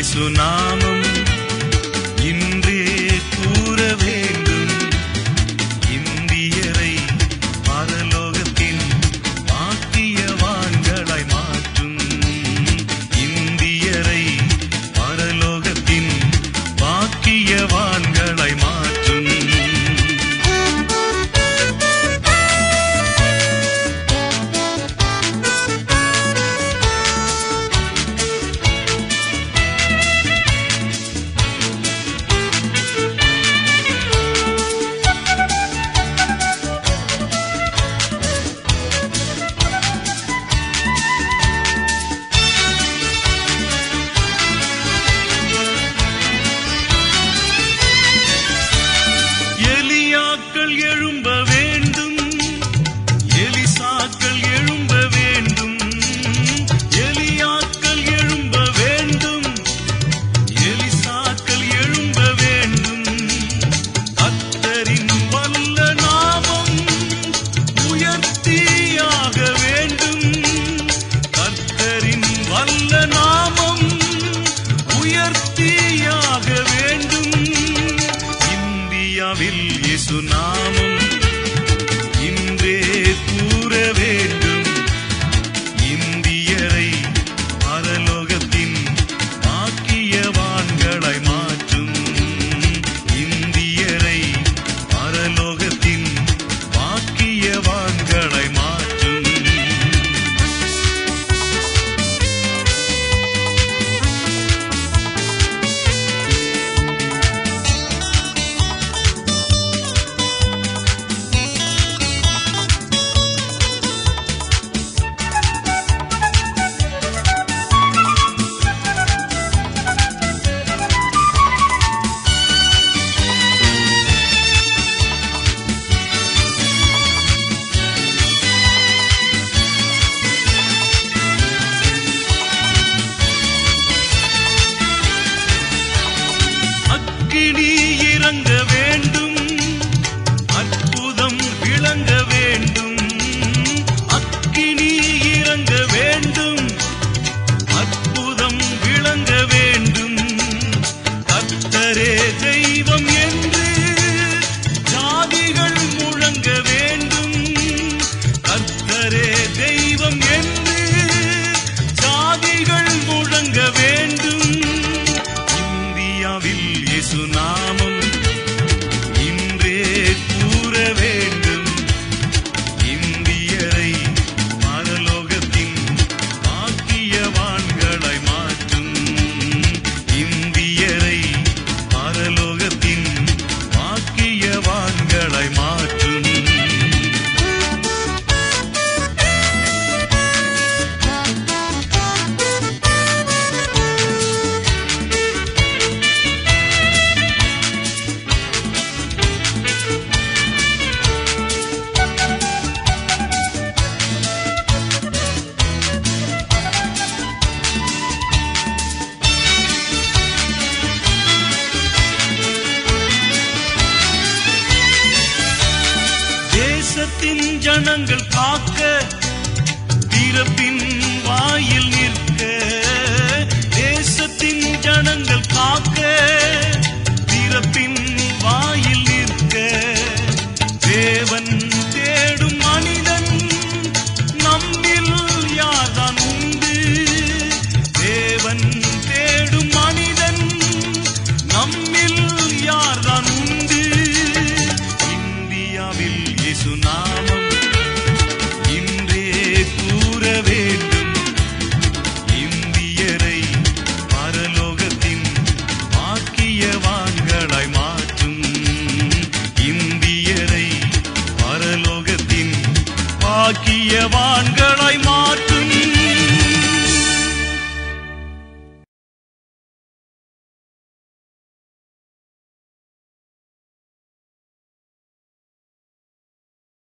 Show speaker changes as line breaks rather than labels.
యేసు నామం மக்கள் எழும்பவே இயேசு நாமம் இன்றே கூற வேண்டும். ஜனங்கள் காக்க பிறப்பின் வாயில் நிற்க. தேசத்தின் ஜனங்கள் காக்க பிறப்பின்